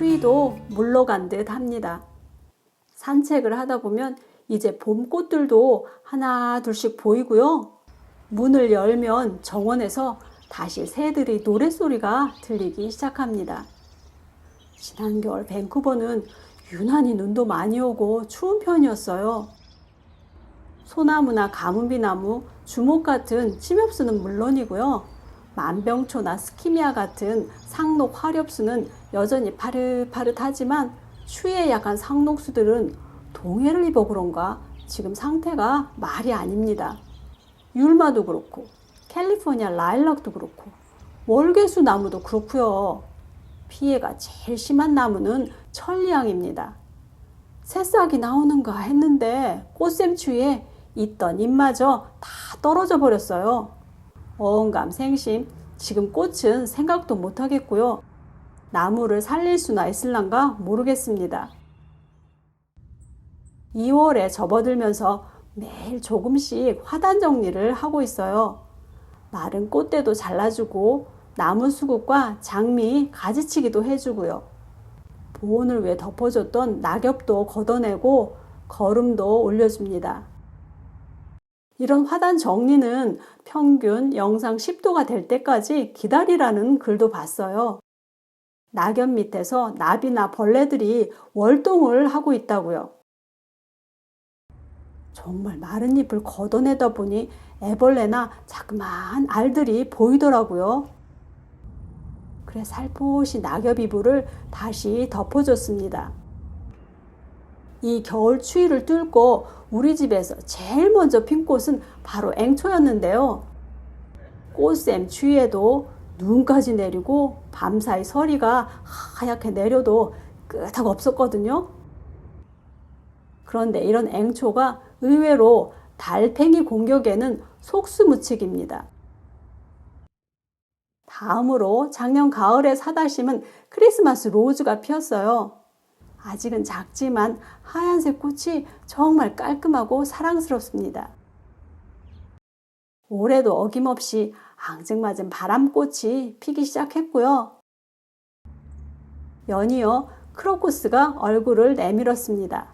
추위도 물러간 듯 합니다. 산책을 하다 보면 이제 봄꽃들도 하나 둘씩 보이고요. 문을 열면 정원에서 다시 새들의 노랫소리가 들리기 시작합니다. 지난 겨울 밴쿠버는 유난히 눈도 많이 오고 추운 편이었어요. 소나무나 가문비나무, 주목 같은 침엽수는 물론이고요. 만병초나 스키미아 같은 상록 화렵수는 여전히 파릇파릇하지만 추위에 약한 상록수들은 동해를 입어 그런가 지금 상태가 말이 아닙니다. 율마도 그렇고 캘리포니아 라일락도 그렇고 월계수 나무도 그렇고요. 피해가 제일 심한 나무는 천리향입니다. 새싹이 나오는가 했는데 꽃샘추위에 있던 잎마저 다 떨어져 버렸어요. 어음감 생심, 지금 꽃은 생각도 못 하겠고요. 나무를 살릴 수나 있을란가 모르겠습니다. 2월에 접어들면서 매일 조금씩 화단 정리를 하고 있어요. 마른 꽃대도 잘라주고 나무 수국과 장미 가지치기도 해주고요. 보온을 위해 덮어줬던 낙엽도 걷어내고 거름도 올려줍니다. 이런 화단 정리는 평균 영상 10도가 될 때까지 기다리라는 글도 봤어요. 낙엽 밑에서 나비나 벌레들이 월동을 하고 있다고요. 정말 마른 잎을 걷어내다 보니 애벌레나 자그마한 알들이 보이더라고요. 그래 살포시 낙엽 이불을 다시 덮어줬습니다. 이 겨울 추위를 뚫고 우리 집에서 제일 먼저 핀 꽃은 바로 앵초였는데요. 꽃샘 추위에도 눈까지 내리고 밤사이 서리가 하얗게 내려도 끄덕 없었거든요. 그런데 이런 앵초가 의외로 달팽이 공격에는 속수무책입니다. 다음으로 작년 가을에 사다 심은 크리스마스 로즈가 피었어요. 아직은 작지만 하얀색 꽃이 정말 깔끔하고 사랑스럽습니다. 올해도 어김없이 앙증맞은 바람꽃이 피기 시작했고요. 연이어 크로코스가 얼굴을 내밀었습니다.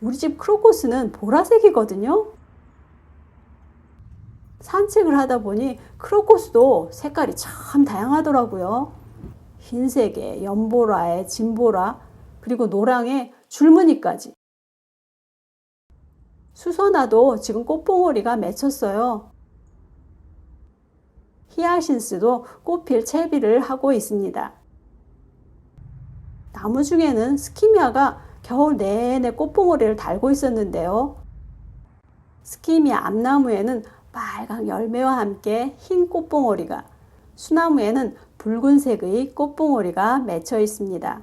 우리 집 크로코스는 보라색이거든요. 산책을 하다 보니 크로코스도 색깔이 참 다양하더라고요. 흰색에 연보라에 진보라 그리고 노랑에 줄무늬까지. 수선화도 지금 꽃봉오리가 맺혔어요. 히아신스도 꽃필 채비를 하고 있습니다. 나무 중에는 스키미아가 겨울 내내 꽃봉오리를 달고 있었는데요. 스키미아 앞나무에는 빨강 열매와 함께 흰 꽃봉오리가, 수나무에는 붉은색의 꽃봉오리가 맺혀 있습니다.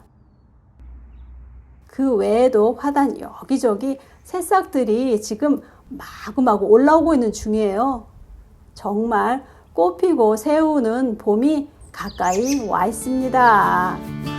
그 외에도 화단 여기저기 새싹들이 지금 마구마구 올라오고 있는 중이에요. 정말 꽃피고 새우는 봄이 가까이 와 있습니다.